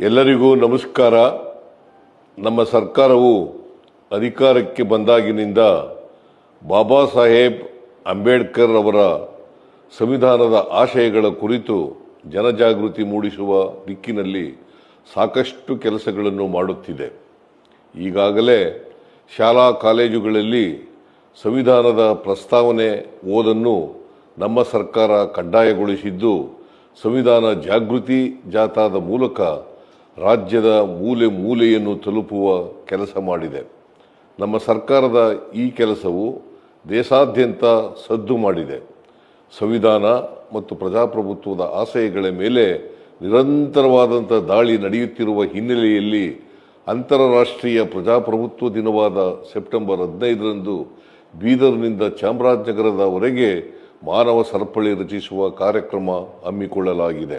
ಎಲ್ಲರಿಗೂ ನಮಸ್ಕಾರ. ನಮ್ಮ ಸರ್ಕಾರವು ಅಧಿಕಾರಕ್ಕೆ ಬಂದಾಗಿನಿಂದ ಬಾಬಾ ಸಾಹೇಬ್ ಅಂಬೇಡ್ಕರ್ ಅವರ ಸಂವಿಧಾನದ ಆಶಯಗಳ ಕುರಿತು ಜನಜಾಗೃತಿ ಮೂಡಿಸುವ ದಿಕ್ಕಿನಲ್ಲಿ ಸಾಕಷ್ಟು ಕೆಲಸಗಳನ್ನು ಮಾಡುತ್ತಿದೆ. ಈಗಾಗಲೇ ಶಾಲಾ ಕಾಲೇಜುಗಳಲ್ಲಿ ಸಂವಿಧಾನದ ಪ್ರಸ್ತಾವನೆ ಓದನ್ನು ನಮ್ಮ ಸರ್ಕಾರ ಕಡ್ಡಾಯಗೊಳಿಸಿದ್ದು, ಸಂವಿಧಾನ ಜಾಗೃತಿ ಜಾಥಾದ ಮೂಲಕ ರಾಜ್ಯದ ಮೂಲೆ ಮೂಲೆಯನ್ನು ತಲುಪುವ ಕೆಲಸ ಮಾಡಿದೆ. ನಮ್ಮ ಸರ್ಕಾರದ ಈ ಕೆಲಸವು ದೇಶಾದ್ಯಂತ ಸದ್ದು ಮಾಡಿದೆ. ಸಂವಿಧಾನ ಮತ್ತು ಪ್ರಜಾಪ್ರಭುತ್ವದ ಆಶಯಗಳ ಮೇಲೆ ನಿರಂತರವಾದಂಥ ದಾಳಿ ನಡೆಯುತ್ತಿರುವ ಹಿನ್ನೆಲೆಯಲ್ಲಿ ಅಂತಾರಾಷ್ಟ್ರೀಯ ಪ್ರಜಾಪ್ರಭುತ್ವ ದಿನವಾದ ಸೆಪ್ಟೆಂಬರ್ ಹದಿನೈದರಂದು ಬೀದರ್ನಿಂದ ಚಾಮರಾಜನಗರದವರೆಗೆ ಮಾನವ ಸರಪಳಿ ರಚಿಸುವ ಕಾರ್ಯಕ್ರಮ ಹಮ್ಮಿಕೊಳ್ಳಲಾಗಿದೆ.